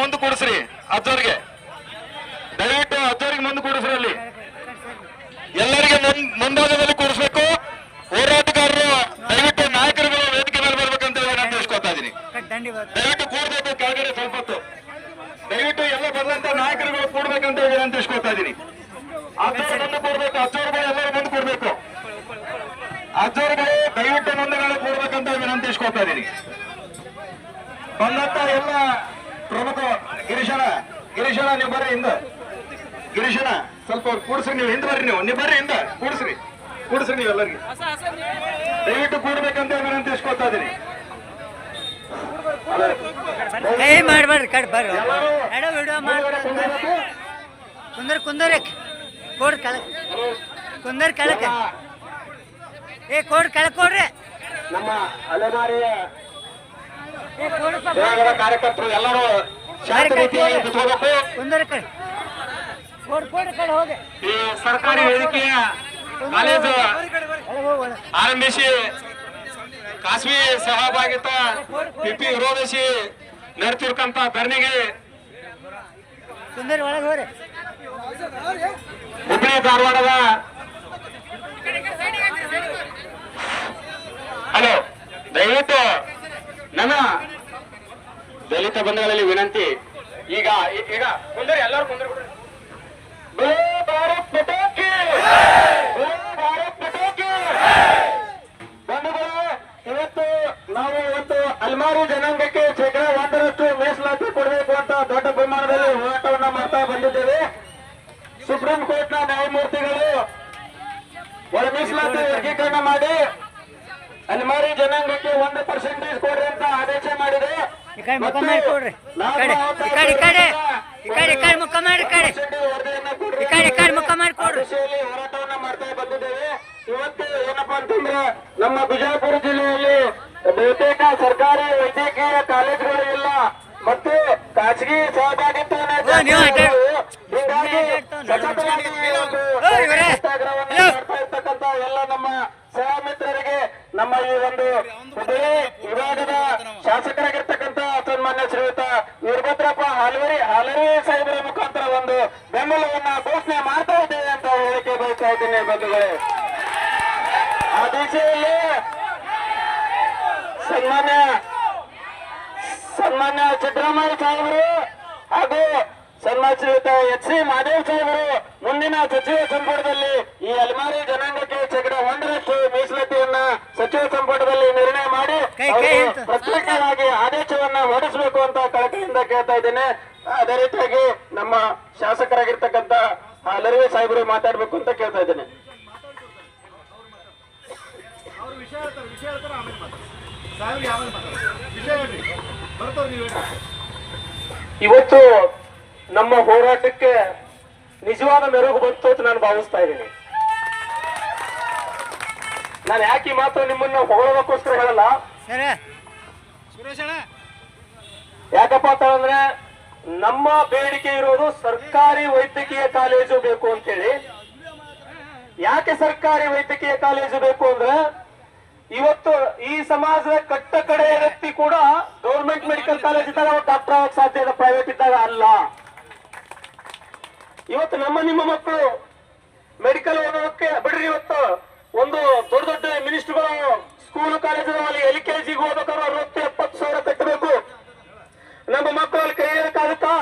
ಮುಂದೆ ಕೂಡಿಸ್ರಿ ಅಜ್ಜವ್ರಿಗೆ ದಯವಿಟ್ಟು ಅಜ್ಜವ್ರಿಗೆ ಮುಂದೆ ಕೂಡಿಸ್ರಿ ಅಲ್ಲಿ. ಎಲ್ಲರಿಗೆ ಮುಂಭಾಗದಲ್ಲಿ ಕೂಡಿಸ್ಬೇಕು. ಹೋರಾಟಗಾರರು, ದಯವಿಟ್ಟು ನಾಯಕರುಗಳು ವೇದಿಕೆ ಮೇಲೆ ಬರ್ಬೇಕಂತ ಹೇಳಿ ತಿಳಿಸ್ಕೊತಾ ಇದೀನಿ ದಯವಿಟ್ಟು ಕೂಡಬೇಕು, ಕೆಳಗಡೆ ಸ್ವಲ್ಪ ಹೊತ್ತು. ದಯವಿಟ್ಟು ಎಲ್ಲ ಬಂದಂತ ನಾಯಕರುಗಳು ಕೂಡ್ಬೇಕಂತ ಹೇಳಿ ವಿನಂತಿಸ್ಕೊತಾ ಇದೀನಿ ಇದ್ದೀನಿ. ಅಜ್ಜವ್ರನ್ನ ಕೂಡ್ಬೇಕು ಅಜ್ಜವ್ರುಗಳು ಎಲ್ಲರೂ ಮುಂದೆ ಕೂಡ್ಬೇಕು. ಅಜ್ಜವ್ರುಗಳು ದಯವಿಟ್ಟು ಮುಂದೆಗಳು ಕೂಡ್ಬೇಕಂತ ವಿನಂತಿಸ್ಕೊತಾ ಇದೀನಿ ಬಂದಂತ ಎಲ್ಲ ಗಿರೀಶನ ನೀವು ಬರ್ರಿ ಹಿಂದ ಗಿರೀಶನ ಸ್ವಲ್ಪ ಅವ್ರು ಕೂಡಿಸ್ರಿ ನೀವು ಹಿಂದೆ ಬರ್ರಿ ನೀವು. ನೀವು ಬರ್ರಿ ಹಿಂದ ಕೂಡಿಸ್ರಿ. ಕೂಡ್ಸ್ರಿ ನೀವು ಎಲ್ಲರಿಗೆ. ದಯವಿಟ್ಟು ಕೂಡ್ಬೇಕಂತ ವಿನಂತಿಸ್ಕೊತಾ ಇದೀನಿ ಕೈ ಮಾಡ್ಬೇಡ್ರಿ ಕಡ್ ಬರ್ರಿ. ಕುಂದರ್ ಕುಂದರಕ್ ಕೋಡ್ ಕೆಳಕ್. ಕುಂದರ್ ಕೆಳಕ್. ಏ ಕೋಡ್ ಕೆಳಕ್ ಕೊಡ್ರಿ ನಮ್ಮ ಅಲೆಮಾರಿಯ ಕಾರ್ಯಕರ್ತರು ಎಲ್ಲರೂ ಈ ಸರ್ಕಾರಿ ವೇದಿಕೆಯ ಕಾಲೇಜು ಆರಂಭಿಸಿ ಖಾಸಗಿ ಸಹಭಾಗಿತ ಪಿಪಿ ವಿರೋಧಿಸಿ ನಡೆತಿರ್ಕಂತ ಧರಣಿಗೆ ಹುಬ್ಬಳ್ಳಿ ಧಾರವಾಡದ ಹಲೋ ದಯವಿಟ್ಟು ನನ್ನ ಬಂಧುಗಳಲ್ಲಿ ವಿನಂತಿ. ಈಗ ಈಗ ಕುಂದರಿ, ಎಲ್ಲರೂ ಕುಂದರಿ ಇವತ್ತು ನಾವು ಇವತ್ತು ಅಲ್ಮಾರಿ ಜನಾಂಗಕ್ಕೆ ಶೇಕಡ ಒಂದರಷ್ಟು ಮೀಸಲಾತಿ ಕೊಡಬೇಕು ಅಂತ ದೊಡ್ಡ ಪ್ರಮಾಣದಲ್ಲಿ ಹೋರಾಟವನ್ನ ಮಾಡ್ತಾ ಬಂದಿದ್ದೇವೆ. ಸುಪ್ರೀಂ ಕೋರ್ಟ್ನ ನ್ಯಾಯಮೂರ್ತಿಗಳು ಒಳ ಮೀಸಲಾತಿ ವರ್ಗೀಕರಣ ಮಾಡಿ ಅಲ್ಮಾರಿ ಜನಾಂಗಕ್ಕೆ ಒಂದು ಪರ್ಸೆಂಟೇಜ್ ಕೊಡ್ರಿ ಅಂತ ಆದೇಶ ಮಾಡಿದೆ. ಈ ಕಡೆ ಮುಖ ಮಾಡಿ ಕೊಡ್ರಿ. ಕಡೆ ಈ ಕಡೆ ಈ ಕಡೆ. ಈ ಕಡೆ ಈ ಕಡೆ ಮುಖ ಮಾಡಿ ಕಡೆ. ಈ ಕಡೆ ಈ ಕಡೆ ಮುಖ ಮಾಡಿ ಕೊಡ್ರಿ. ಹೋರಾಟವನ್ನ ಮಾಡ್ತಾ ಬಂದಿದ್ದೇವೆ. ಇವತ್ತು ಏನಪ್ಪಾ ಅಂತಂದ್ರೆ ನಮ್ಮ ಬಿಜಾಪುರ ಜಿಲ್ಲೆಯಲ್ಲಿ ಬಹುತೇಕ ಸರ್ಕಾರಿ ವೈದ್ಯಕೀಯ ಕಾಲೇಜುಗಳು ಇಲ್ಲ ಮತ್ತು ಖಾಸಗಿ ಸಹಭಾಗಿತ್ವ ಎಲ್ಲ ನಮ್ಮ ಸಹ ಮಿತ್ರರಿಗೆ ನಮ್ಮ ಈ ಒಂದು ಸನ್ಮಾನ್ಯ ಸನ್ಮಾನ್ಯ ಸಿದ್ದರಾಮಯ್ಯ ಸಾಹೇಬರು ಹಾಗೂ ಸನ್ಮಾನ್ಯ ಶ್ರೀಯುತ ಎಚ್ ಸಿ ಮಾದೇವ್ ಸಾಹೇಬರು ಮುಂದಿನ ಸಚಿವ ಸಂಪುಟದಲ್ಲಿ ಈ ಅಲ್ಮಾರಿ ಜನಾಂಗಕ್ಕೆ ಶೇಕಡ ಒಂದರಷ್ಟು ಮೀಸಲಾತಿಯನ್ನ ಸಚಿವ ಸಂಪುಟದಲ್ಲಿ ನಿರ್ಣಯ ಮಾಡಿ. ಪ್ರತ್ಯೇಕವಾಗಿ ಆದೇಶವನ್ನ ಹೊರಡಿಸಬೇಕು ಅಂತ ಕಳಕಳಿಯಿಂದ ಕೇಳ್ತಾ ಇದ್ದೇನೆ ಅದೇ ರೀತಿಯಾಗಿ ನಮ್ಮ ಶಾಸಕರಾಗಿರ್ತಕ್ಕಂಥ ಲರ್ವೆ ಸಾಹೇಬರು ಮಾತಾಡ್ಬೇಕು ಅಂತ ಕೇಳ್ತಾ ಇದ್ದೇನೆ ವಿಷಯ ಹೇಳ್ತಾರೆ ವಿಷಯ ಹೇಳ್ತಾರೆ ಆಮೇಲೆ ಮಾತಾಡ್ತಾರೆ ಸಾಹೇಬ್ರಿಗೆ ಆಮೇಲೆ ಮಾತಾಡ್ತಾರೆ ವಿಷಯ ಹೇಳ್ರಿ. ಬರ್ತವ್ರು ನೀವು ಇವತ್ತು ನಮ್ಮ ಹೋರಾಟಕ್ಕೆ ನಿಜವಾದ ಮೆರುಗು ಬಂತು ಅಂತ ನಾನು ಭಾವಿಸ್ತಾ ಇದ್ದೀನಿ. ನಾನು ಯಾಕೆ ಈ ಮಾತು ನಿಮ್ಮನ್ನ ಹೊಗಳೋದಕ್ಕೋಸ್ಕರ ಹೇಳಲ್ಲ? ಯಾಕಪ್ಪ ಅಂತಂದ್ರೆ ನಮ್ಮ ಬೇಡಿಕೆ ಇರೋದು ಸರ್ಕಾರಿ ವೈದ್ಯಕೀಯ ಕಾಲೇಜು ಬೇಕು ಅಂತೇಳಿ. ಯಾಕೆ ಸರ್ಕಾರಿ ವೈದ್ಯಕೀಯ ಕಾಲೇಜು ಬೇಕು ಅಂದ್ರೆ ಇವತ್ತು ಈ ಸಮಾಜದ ಕಟ್ಟ ಕಡೆ ವ್ಯಕ್ತಿ ಕೂಡ ಗೌರ್ಮೆಂಟ್ ಮೆಡಿಕಲ್ ಕಾಲೇಜ್ ಇದ್ದಾಗ ಡಾಕ್ಟರ್ ಆಗಕ್ ಸಾಧ್ಯ ಇದೆ ಪ್ರೈವೇಟ್ ಇದ್ದಾಗ ಅಲ್ಲ. ಇವತ್ತು ನಮ್ಮ ನಿಮ್ಮ ಮಕ್ಕಳು ಮೆಡಿಕಲ್ ಓದೋದಕ್ಕೆ ಬಿಡ್ರಿ ಇವತ್ತು. ಒಂದು ದೊಡ್ಡ ದೊಡ್ಡ ಮಿನಿಸ್ಟರ್ಗಳು ಸ್ಕೂಲ್ ಕಾಲೇಜಲ್ಲಿ ಎಲ್ ಕೆ ಜಿಗೆ ಹೋಗ್ಬೇಕಾದ್ರೆ ಅರವತ್ತು, ಎಪ್ಪತ್ತು ಸಾವಿರ ಕಟ್ಟಬೇಕು ನಮ್ಮ ಮಕ್ಕಳು ಅಲ್ಲಿ ಕಲಿಯೋಕ್ಕಾಗುತ್ತಾ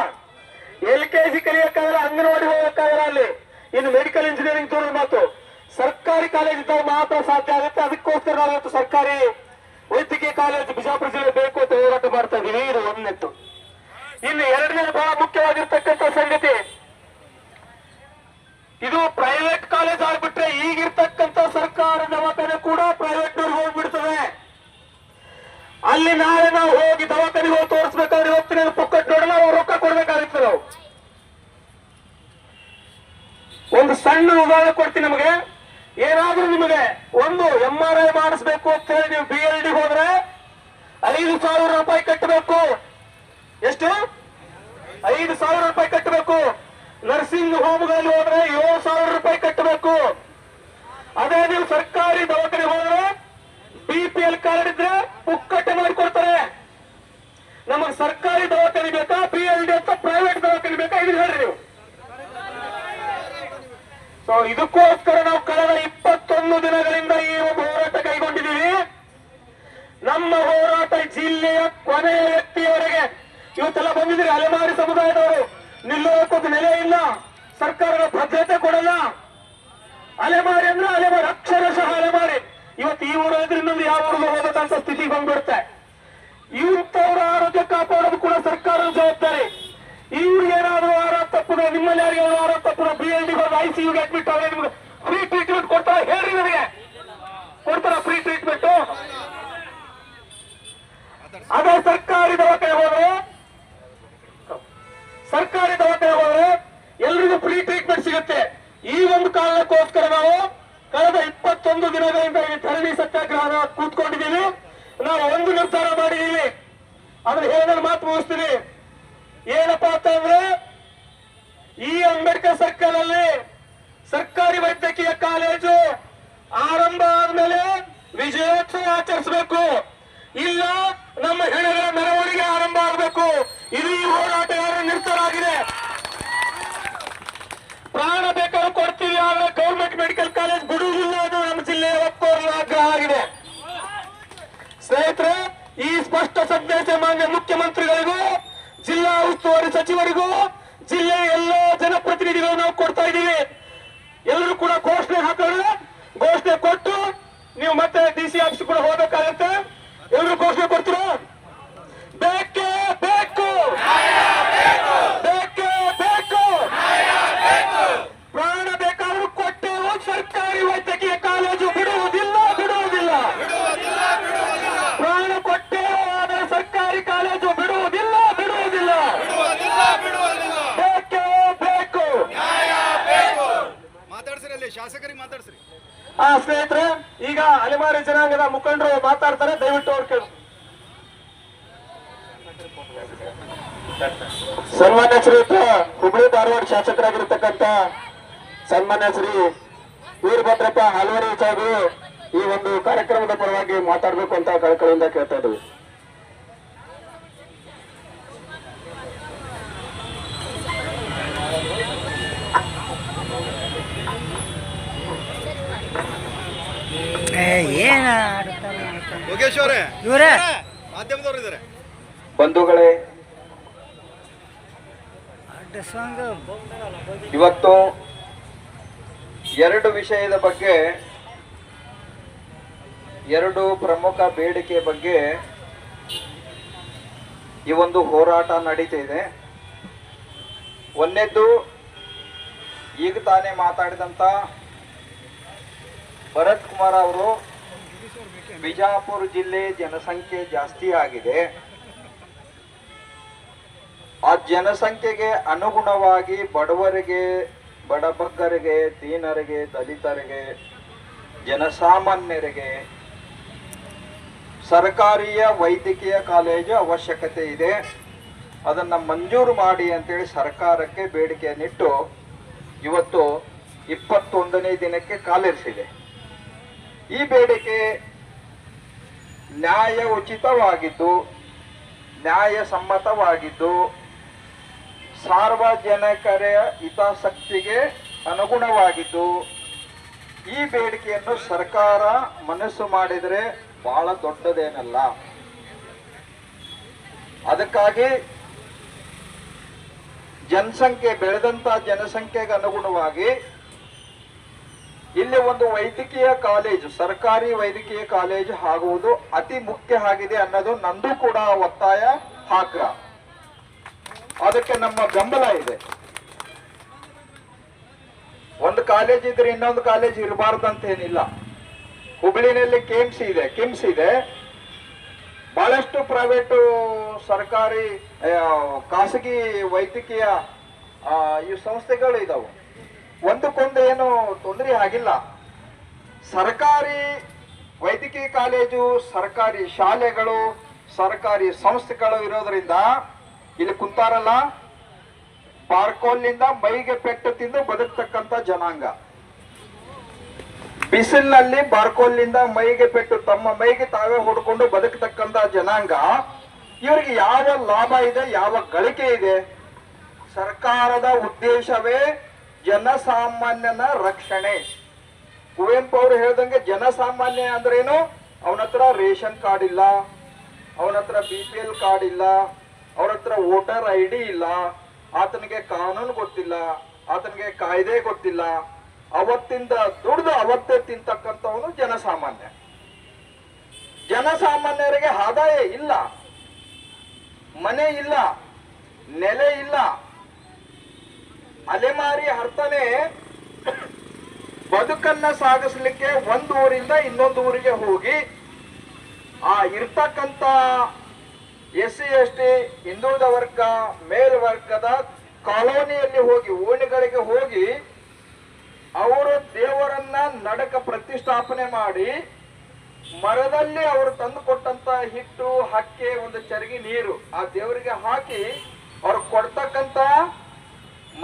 ಎಲ್ ಕೆ ಜಿ ಕಲಿಯೋಕ್ಕಾದ್ರೆ ಅಂಗನವಾಡಿ ಹೋಗಕ್ಕಾಗಲ್ಲ ಅಲ್ಲಿ. ಇನ್ನು ಮೆಡಿಕಲ್ ಇಂಜಿನಿಯರಿಂಗ್ ದೂರದ ಮಾತು. ಸರ್ಕಾರಿ ಕಾಲೇಜ್ ಇದ್ದಾಗ ಮಾತ್ರ ಸಾಧ್ಯ ಆಗುತ್ತೆ. ಅದಕ್ಕೋಸ್ಕರ ನಾವು ಇವತ್ತು ಸರ್ಕಾರಿ ವೈದ್ಯಕೀಯ ಕಾಲೇಜು ಬಿಜಾಪುರ ಜಿಲ್ಲೆ ಬೇಕು ಅಂತ ಹೋರಾಟ ಮಾಡ್ತಾ ಇದೀವಿ. ಇದು ಒಂದೆತ್ತು. ಇನ್ನು ಎರಡನೇ ಬಹಳ ಮುಖ್ಯವಾಗಿರ್ತಕ್ಕಂಥ ಸಂಗತಿ. ಇದು ಪ್ರೈವೇಟ್ ಕಾಲೇಜ್ ಆಗ್ಬಿಟ್ರೆ ಈಗಿರ್ತಕ್ಕಂಥ ಸರ್ಕಾರ ದವಾಖಾನೆ ಕೂಡ ಪ್ರೈವೇಟ್ ಹೋಗ್ಬಿಡ್ತದೆ ಅಲ್ಲಿ ನಾಳೆ ನಾವು ಹೋಗಿ ದವಾಖಾನೆಗೆ ಹೋಗಿ ತೋರಿಸ್ಬೇಕಾದ್ರೆ ಇವತ್ತಿನ ಪುಕ್ಕಟ್ ನೋಡಲ್ಲ ಅವ್ರು ರೊಕ್ಕ ಕೊಡ್ಬೇಕಾಗುತ್ತೆ ನಾವು. ಒಂದು ಸಣ್ಣ ಉದಾಹರಣೆ ಕೊಡ್ತೀನಿ ನಮಗೆ. ಏನಾದ್ರೂ ನಿಮಗೆ ಒಂದು ಎಂ ಆರ್ ಐ ಮಾಡಿಸ್ಬೇಕು ಅಂತ ಹೇಳಿ ನೀವು ಬಿ ಎಲ್ ಡಿ ಹೋದ್ರೆ ಐದು ಸಾವಿರ ರೂಪಾಯಿ ಕಟ್ಟಬೇಕು. ಎಷ್ಟು? ಐದು ಸಾವಿರ ರೂಪಾಯಿ ಕಟ್ಟಬೇಕು. ನರ್ಸಿಂಗ್ ಹೋಮ್ಗಳಲ್ಲಿ ಹೋದ್ರೆ ಏಳು ಸಾವಿರ ರೂಪಾಯಿ ಕಟ್ಟಬೇಕು. ಅದೇ ನೀವು ಸರ್ಕಾರಿ ದವಾಖಾನೆ ಹೋದ್ರೆ ಬಿ ಪಿ ಎಲ್ ಕಾರ್ಡ್ ಇದ್ರೆ ಪುಕ್ಕಟ್ಟೆ ಮಾಡಿಕೊಡ್ತಾರೆ ನಮಗೆ ಸರ್ಕಾರಿ ದವಾಖಾನೆ ಬೇಕಾ ಬಿ ಎಲ್ ಡಿ ಅಂತ ಪ್ರೈವೇಟ್ ದವಾಖಾನೆ ಬೇಕಾ? ಇದು ಹೇಳ್ರಿ ನೀವು. ಸೊ ಇದಕ್ಕೋಸ್ಕರ ಅಲೆಮಾರಿ ಸಮುದಾಯದವರು ನಿಲ್ಲೋದಕ್ಕೊಂದು ನೆಲೆ ಇಲ್ಲ. ಸರ್ಕಾರದ ಭದ್ರತೆ ಕೊಡಲ್ಲ. ಅಲೆಮಾರಿ ಅಂದ್ರೆ ಅಲೆಮಾರಿ, ಅಕ್ಷರಶಃ ಅಲೆಮಾರಿ. ಇವತ್ತು ಈ ಊರು ಇನ್ನೊಂದು ಯಾವ ಊರಿಗೆ ಹೋಗಬೇಕಂತ ಸ್ಥಿತಿಗೆ ಬಂದ್ಬಿಡುತ್ತೆ. ಇಂಥವ್ರ ಆರೋಗ್ಯ ಕಾಪಾಡೋದು ಕೂಡ ಸರ್ಕಾರದ ಜವಾಬ್ದಾರಿ. ಇವ್ರಿಗೆ ಏನಾದ್ರು ಆರೋಗ್ಯ ತಪ್ಪದ ನಿಮ್ಮಲ್ಲಿ ಯಾರಿಗೆ ಆರೋಗ್ಯ ತಪ್ಪದ ಬಿ ಎಲ್ ಡಿ ಹೋಗಿ ಐಸಿಯುಗೆ ಅಡ್ಮಿಟ್ ಆದ್ರೆ ನಿಮ್ಗೆ ಫ್ರೀ ಟ್ರೀಟ್ಮೆಂಟ್ ಕೊಡ್ತಾರ. ಹೇಳ್ರಿ ನನಗೆ. ಕೊಡ್ತಾರ ಫ್ರೀ ಟ್ರೀಟ್ಮೆಂಟ್ ಅದೇ ಸರ್ಕಾರಿ ದವಾಖಾನೆ ಹೋದ್ರೆ ಸರ್ಕಾರಿ ದವಾಖಾನೆ ಹೋದ್ರೆ ಎಲ್ರಿಗೂ ಫ್ರೀ ಟ್ರೀಟ್ಮೆಂಟ್ ಸಿಗುತ್ತೆ. ಈ ಒಂದು ಕಾರಣಕ್ಕೋಸ್ಕರ ನಾವು ಕಳೆದ ಇಪ್ಪತ್ತೊಂದು ದಿನಗಳಿಂದ ಈ ಧರಣಿ ಸತ್ಯಾಗ್ರಹ ಕೂತ್ಕೊಂಡಿದ್ದೀವಿ. ನಾವು ಒಂದು ನಿರ್ಧಾರ ಮಾಡಿದ್ದೀವಿ. ಅದ್ರ ಹೇಳಿದ್ರೆ ಮಾತು ಮುಗಿಸ್ತೀನಿ. ಏನಪ್ಪಾ ಅಂತಂದ್ರೆ ಈ ಅಂಬೇಡ್ಕರ್ ಸರ್ಕಲ್ ಅಲ್ಲಿ ಸರ್ಕಾರಿ ವೈದ್ಯಕೀಯ ಕಾಲೇಜು ಆರಂಭ ಆದ್ಮೇಲೆ ವಿಜಯೋತ್ಸವ ಆಚರಿಸಬೇಕು. ಇಲ್ಲ, ನಮ್ಮ ಹೆಣಗಳ ಮೆರವಣಿಗೆ ಆರಂಭ ಆಗಬೇಕು. ಇದು ಈ ಹೋರಾಟಗಾರರ ನಿರ್ತರಾಗಿದೆ ಪ್ರಾಣ ಬೇಕಾದ್ರೂ ಕೊಡ್ತೀವಿ, ಆದ್ರೆ ಗೌರ್ಮೆಂಟ್ ಮೆಡಿಕಲ್ ಕಾಲೇಜ್ ಬಿಡುವುದಿಲ್ಲ ಅದು ನಮ್ಮ ಜಿಲ್ಲೆಯ ಒಪ್ಪೋರ್ನ ಆಗ್ರಹ ಆಗಿದೆ. ಸ್ನೇಹಿತರೆ, ಈ ಸ್ಪಷ್ಟ ಸಂದೇಶ ಮಾನ್ಯ ಮುಖ್ಯಮಂತ್ರಿಗಳಿಗೂ, ಜಿಲ್ಲಾ ಉಸ್ತುವಾರಿ ಸಚಿವರಿಗೂ, ಜಿಲ್ಲೆಯ ಎಲ್ಲ ಜನಪ್ರತಿನಿಧಿಗಳು ನಾವು ಕೊಡ್ತಾ ಇದ್ದೀವಿ. ಎಲ್ಲರೂ ಕೂಡ ಘೋಷಣೆ ಹಾಕೋಣ. ಘೋಷಣೆ ಕೊಟ್ಟು ನೀವು ಮತ್ತೆ ಡಿ ಸಿ ಆಫೀಸ್ ಕೂಡ ಹೋಗಬೇಕಾಗತ್ತೆ. ಎಲ್ಲರೂ ಘೋಷಣೆ ಕೊಡ್ತೀರಾ ಬೇಕೇ ಬೇಕು ಬೇಕೇ ಬೇಕು ಪ್ರಾಣ ಬೇಕಾದ್ರೂ ಕೊಟ್ಟೆವು ಸರ್ಕಾರಿ ವೈದ್ಯಕೀಯ ಕಾಲೇಜು ಬಿಡುವುದಿಲ್ಲ ಬಿಡುವುದಿಲ್ಲ. ಪ್ರಾಣ ಕೊಟ್ಟೇ ಆದರೆ ಸರ್ಕಾರಿ ಕಾಲೇಜು ಬಿಡುವುದಿಲ್ಲ ಬಿಡುವುದಿಲ್ಲ. ಬೇಕೇ ಬೇಕು. ಮಾತಾಡ್ಸ್ರಿ ಅಲ್ಲಿ ಶಾಸಕರಿಗೆ ಮಾತಾಡ್ಸ್ರಿ. ಆ ಸ್ನೇಹಿತರೆ ಈಗ ಅಲೆಮಾರಿ ಜನಾಂಗದ ಮುಖಂಡರು ಮಾತಾಡ್ತಾರೆ ದಯವಿಟ್ಟು ಅವ್ರು ಕೇಳಿ. ಸನ್ಮಾನ್ಯ ಶ್ರೀಯುತ ಹುಬ್ಳಿ ಧಾರವಾಡ ಶಾಸಕರಾಗಿರ್ತಕ್ಕಂಥ ಸನ್ಮಾನ್ಯ ಶ್ರೀ ವೀರಭದ್ರಪ್ಪ ಹಲವಾರು ವಿಚಾರಗಳು ಈ ಒಂದು ಕಾರ್ಯಕ್ರಮದ ಪರವಾಗಿ ಮಾತಾಡಬೇಕು ಅಂತ ಕಳಕಳಿಯಿಂದ ಕೇಳ್ತಾ ಇದ್ದೀವಿ ಏ, ಏನ ಆಡ್ತಾರೆ ಆಡ್ತಾರೆ. ಯೋಗೇಶ್ ಅವರೇ ಇವ್ರೇ ಮಾಧ್ಯಮದವ್ರು ಇದಾರೆ ಬಂಧುಗಳೇ ಅಡ್ಡ ಸಾಂಗ್ ಇವತ್ತು ಎರಡು ವಿಷಯದ ಬಗ್ಗೆ, ಎರಡು ಪ್ರಮುಖ ಬೇಡಿಕೆ ಬಗ್ಗೆ ಈ ಒಂದು ಹೋರಾಟ ನಡೀತಾ ಇದೆ ಒಂದನೇದ್ದು ಈಗ ತಾನೇ ಮಾತಾಡಿದಂತ ಭರತ್ ಕುಮಾರ್ ಅವರು ಬಿಜಾಪುರ ಜಿಲ್ಲೆ ಜನಸಂಖ್ಯೆ ಜಾಸ್ತಿ ಆಗಿದೆ. ಆ ಜನಸಂಖ್ಯೆಗೆ ಅನುಗುಣವಾಗಿ ಬಡವರಿಗೆ ಬಡಬಗ್ಗರಿಗೆ, ದೀನರಿಗೆ, ದಲಿತರಿಗೆ, ಜನಸಾಮಾನ್ಯರಿಗೆ ಸರ್ಕಾರಿಯ ವೈದ್ಯಕೀಯ ಕಾಲೇಜು ಅವಶ್ಯಕತೆ ಇದೆ. ಅದನ್ನ ಮಂಜೂರು ಮಾಡಿ ಅಂತೇಳಿ ಸರ್ಕಾರಕ್ಕೆ ಬೇಡಿಕೆಯನ್ನಿಟ್ಟು ಇವತ್ತು ಇಪ್ಪತ್ತೊಂದನೇ ದಿನಕ್ಕೆ ಕಾಲಿರಿಸಿದೆ. ಈ ಬೇಡಿಕೆ ನ್ಯಾಯ ಉಚಿತವಾಗಿದ್ದು, ನ್ಯಾಯಸಮ್ಮತವಾಗಿದ್ದು ಸಾರ್ವಜನಿಕರ ಹಿತಾಸಕ್ತಿಗೆ ಅನುಗುಣವಾಗಿದ್ದು, ಈ ಬೇಡಿಕೆಯನ್ನು ಸರ್ಕಾರ ಮನಸ್ಸು ಮಾಡಿದರೆ ಬಹಳ ದೊಡ್ಡದೇನಲ್ಲ. ಅದಕ್ಕಾಗಿ ಜನಸಂಖ್ಯೆ ಬೆಳೆದಂತ ಜನಸಂಖ್ಯೆಗೆ ಅನುಗುಣವಾಗಿ ಇಲ್ಲಿ ಒಂದು ವೈದ್ಯಕೀಯ ಕಾಲೇಜು, ಸರ್ಕಾರಿ ವೈದ್ಯಕೀಯ ಕಾಲೇಜು ಆಗುವುದು ಅತಿ ಮುಖ್ಯ ಆಗಿದೆ ಅನ್ನೋದು ನಂದು ಕೂಡ ಒತ್ತಾಯ, ಆಗ್ರಹ. ಅದಕ್ಕೆ ನಮ್ಮ ಬೆಂಬಲ ಇದೆ. ಒಂದು ಕಾಲೇಜ್ ಇದ್ರೆ ಇನ್ನೊಂದು ಕಾಲೇಜ್ ಇರಬಾರ್ದಂತ ಏನಿಲ್ಲ ಹುಬ್ಳಿನಲ್ಲಿ ಕೆಮ್ಸ್ ಇದೆ ಕಿಮ್ಸ್ ಇದೆ. ಬಹಳಷ್ಟು ಪ್ರೈವೇಟ್ ಸರ್ಕಾರಿ ಖಾಸಗಿ ವೈದ್ಯಕೀಯ ಈ ಸಂಸ್ಥೆಗಳು ಇದಾವೆ. ಒಂದಕ್ಕೊಂದು ಏನು ತೊಂದರೆ ಆಗಿಲ್ಲ. ಸರ್ಕಾರಿ ವೈದ್ಯಕೀಯ ಕಾಲೇಜು ಸರ್ಕಾರಿ ಶಾಲೆಗಳು, ಸರ್ಕಾರಿ ಸಂಸ್ಥೆಗಳು ಇರೋದ್ರಿಂದ ಇಲ್ಲಿ ಕುಂತಾರಲ್ಲ? ಬಾರ್ಕೋಲ್ನಿಂದ ಮೈಗೆ ಪೆಟ್ಟು ತಿಂದು ಬದುಕ್ತಕ್ಕಂತ ಜನಾಂಗ. ಬಿಸಿಲಿನಲ್ಲಿ ಬಾರ್ಕೋಲ್ನಿಂದ ಮೈಗೆ ಪೆಟ್ಟು, ತಮ್ಮ ಮೈಗೆ ತಾವೇ ಹೊಡ್ಕೊಂಡು ಬದುಕತಕ್ಕಂತ ಜನಾಂಗ, ಇವರಿಗೆ ಯಾವ ಲಾಭ ಇದೆ, ಯಾವ ಗಳಿಕೆ ಇದೆ? ಸರ್ಕಾರದ ಉದ್ದೇಶವೇ ಜನಸಾಮಾನ್ಯನ ರಕ್ಷಣೆ. ಕುವೆಂಪು ಅವರು ಹೇಳ್ದಂಗೆ ಜನಸಾಮಾನ್ಯ ಅಂದ್ರೇನು? ಅವನ ಹತ್ರ ರೇಷನ್ ಕಾರ್ಡ್ ಇಲ್ಲ, ಅವನತ್ರ ಬಿ ಪಿ ಎಲ್ ಕಾರ್ಡ್ ಇಲ್ಲ ಅವ್ರ ಹತ್ರ ವೋಟರ್ ಐ ಡಿ ಇಲ್ಲ, ಆತನಿಗೆ ಕಾನೂನು ಗೊತ್ತಿಲ್ಲ, ಆತನಿಗೆ ಕಾಯ್ದೆ ಗೊತ್ತಿಲ್ಲ. ಅವತ್ತಿಂದ ದುಡ್ದು ಅವತ್ತೇ ತಿಂತಕ್ಕಂಥವನು ಜನಸಾಮಾನ್ಯ. ಜನಸಾಮಾನ್ಯರಿಗೆ ಆದಾಯ ಇಲ್ಲ, ಮನೆ ಇಲ್ಲ, ನೆಲೆ ಇಲ್ಲ. ಅಲೆಮಾರಿ ಅರ್ಥನೇ ಬದುಕನ್ನ ಸಾಗಿಸ್ಲಿಕ್ಕೆ ಒಂದು ಊರಿಂದ ಇನ್ನೊಂದು ಊರಿಗೆ ಹೋಗಿ ಆ ಇರ್ತಕ್ಕಂತ ಎಸ್ ಸಿ ಎಸ್ ಟಿ ಹಿಂದುಳಿದ ವರ್ಗ, ಮೇಲ್ವರ್ಗದ ಕಾಲೋನಿಯಲ್ಲಿ ಹೋಗಿ, ಓಣಿಗಳಿಗೆ ಹೋಗಿ ಅವರು ದೇವರನ್ನ ನಡಕ ಪ್ರತಿಷ್ಠಾಪನೆ ಮಾಡಿ ಮರದಲ್ಲಿ ಅವರು ತಂದು ಕೊಟ್ಟಂತ ಹಿಟ್ಟು, ಹಕ್ಕೆ, ಒಂದು ಚರಗಿ ನೀರು ಆ ದೇವರಿಗೆ ಹಾಕಿ ಅವ್ರು ಕೊಡ್ತಕ್ಕಂತ,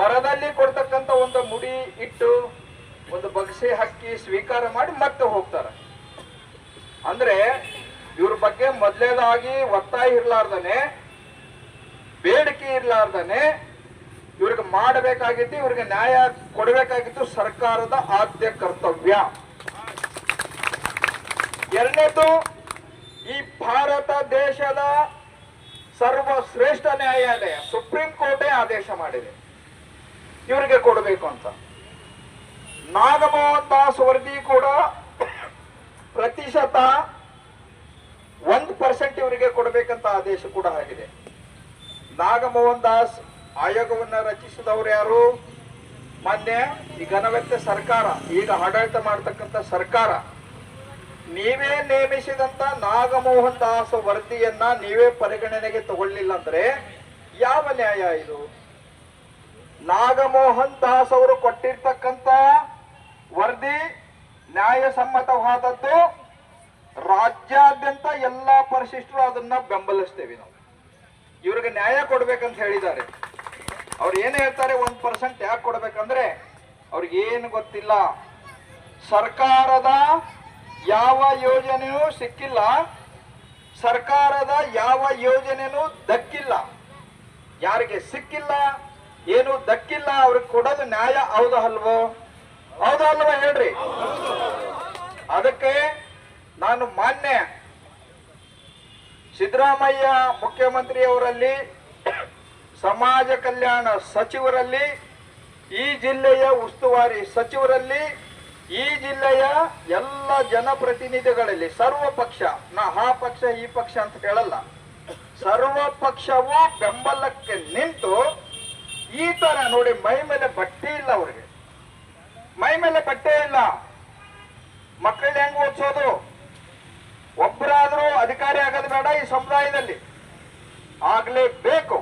ಮರದಲ್ಲಿ ಕೊಡ್ತಕ್ಕಂತ ಒಂದು ಮುಡಿ ಇಟ್ಟು, ಒಂದು ಬಗಸೆ ಹಕ್ಕಿ ಸ್ವೀಕಾರ ಮಾಡಿ ಮತ್ತೆ ಹೋಗ್ತಾರೆ. ಅಂದ್ರೆ ಇವ್ರ ಬಗ್ಗೆ ಮೊದಲೇದಾಗಿ ಒತ್ತಾಯ ಇರ್ಲಾರ್ದನೆ, ಬೇಡಿಕೆ ಇರ್ಲಾರ್ದನೆ, ಇವ್ರಿಗೆ ಮಾಡಬೇಕಾಗಿತ್ತು, ಇವ್ರಿಗೆ ನ್ಯಾಯ ಕೊಡಬೇಕಾಗಿತ್ತು ಸರ್ಕಾರದ ಆದ್ಯ ಕರ್ತವ್ಯ. ಎರಡನೇದು, ಈ ಭಾರತ ದೇಶದ ಸರ್ವಶ್ರೇಷ್ಠ ನ್ಯಾಯಾಲಯ, ಸುಪ್ರೀಂ ಕೋರ್ಟೇ ಆದೇಶ ಮಾಡಿದೆ. ಇವರಿಗೆ ಕೊಡಬೇಕು ಅಂತ. ನಾಗಮೋಹನ್ ದಾಸ್ ವರದಿ ಕೂಡ ಪ್ರತಿಶತ ಒಂದು ಪರ್ಸೆಂಟ್ ಇವರಿಗೆ ಕೊಡಬೇಕಂತ ಆದೇಶ ಕೂಡ ಆಗಿದೆ. ನಾಗಮೋಹನ್ ದಾಸ್ ಆಯೋಗವನ್ನ ರಚಿಸಿದವರು ಯಾರು? ಮಾನ್ಯ ಈ ಘನವ್ಯಕ್ತ ಸರ್ಕಾರ, ಈಗ ಆಡಳಿತ ಮಾಡತಕ್ಕಂತ ಸರ್ಕಾರ. ನೀವೇ ನೇಮಿಸಿದಂತ ನಾಗಮೋಹನ್ ದಾಸ್ ವರದಿಯನ್ನ ನೀವೇ ಪರಿಗಣನೆಗೆ ತಗೊಳ್ಳಿಲ್ಲ ಅಂದ್ರೆ ಯಾವ ನ್ಯಾಯ ಇದು? ನಾಗಮೋಹನ್ ದಾಸ್ ಅವರು ಕೊಟ್ಟಿರ್ತಕ್ಕಂತ ವರದಿ ನ್ಯಾಯಸಮ್ಮತವಾದದ್ದು ರಾಜ್ಯಾದ್ಯಂತ ಎಲ್ಲಾ ಪರಿಶಿಷ್ಟರು ಅದನ್ನ ಬೆಂಬಲಿಸ್ತೇವೆ ನಾವು. ಇವ್ರಿಗೆ ನ್ಯಾಯ ಕೊಡ್ಬೇಕಂತ ಹೇಳಿದ್ದಾರೆ. ಅವ್ರು ಏನು ಹೇಳ್ತಾರೆ? ಒಂದ್ ಪರ್ಸೆಂಟ್ ಯಾಕೆ ಕೊಡ್ಬೇಕಂದ್ರೆ, ಅವ್ರಿಗೆ ಏನು ಗೊತ್ತಿಲ್ಲ. ಸರ್ಕಾರದ ಯಾವ ಯೋಜನೆಯೂ ಸಿಕ್ಕಿಲ್ಲ. ಸರ್ಕಾರದ ಯಾವ ಯೋಜನೆನೂ ದಕ್ಕಿಲ್ಲ. ಯಾರಿಗೆ ಸಿಕ್ಕಿಲ್ಲ, ಏನು ದಕ್ಕಿಲ್ಲ, ಅವ್ರಿಗೆ ಕೊಡೋದು ನ್ಯಾಯ ಹೌದಾ ಅಲ್ವೋ? ಹೌದಾ ಅಲ್ವಾ ಹೇಳ್ರಿ. ಅದಕ್ಕೆ ನಾನು ಮಾನ್ಯ ಸಿದ್ದರಾಮಯ್ಯ ಮುಖ್ಯಮಂತ್ರಿಯವರಲ್ಲಿ, ಸಮಾಜ ಕಲ್ಯಾಣ ಸಚಿವರಲ್ಲಿ, ಈ ಜಿಲ್ಲೆಯ ಉಸ್ತುವಾರಿ ಸಚಿವರಲ್ಲಿ, ಈ ಜಿಲ್ಲೆಯ ಎಲ್ಲ ಜನಪ್ರತಿನಿಧಿಗಳಲ್ಲಿ, ಸರ್ವ ಪಕ್ಷ, ನಾ ಆ ಪಕ್ಷ, ಈ ಪಕ್ಷ ಅಂತ ಹೇಳಲ್ಲ, ಸರ್ವ ಪಕ್ಷವು ಬೆಂಬಲಕ್ಕೆ ನಿಂತು ಈ ತರ ನೋಡಿ ಮೈ ಮೇಲೆ ಬಟ್ಟೆ ಇಲ್ಲ ಅವ್ರಿಗೆ. ಮೈ ಮೇಲೆ ಬಟ್ಟೆ ಇಲ್ಲ. ಮಕ್ಕಳನ್ನ ಹೆಂಗ್ ಓದಿಸೋದು? ಒಬ್ಬರಾದ್ರೂ ಅಧಿಕಾರಿ ಆಗೋದು ಬೇಡ ಈ ಸಮುದಾಯದಲ್ಲಿ ಆಗ್ಲೇಬೇಕು.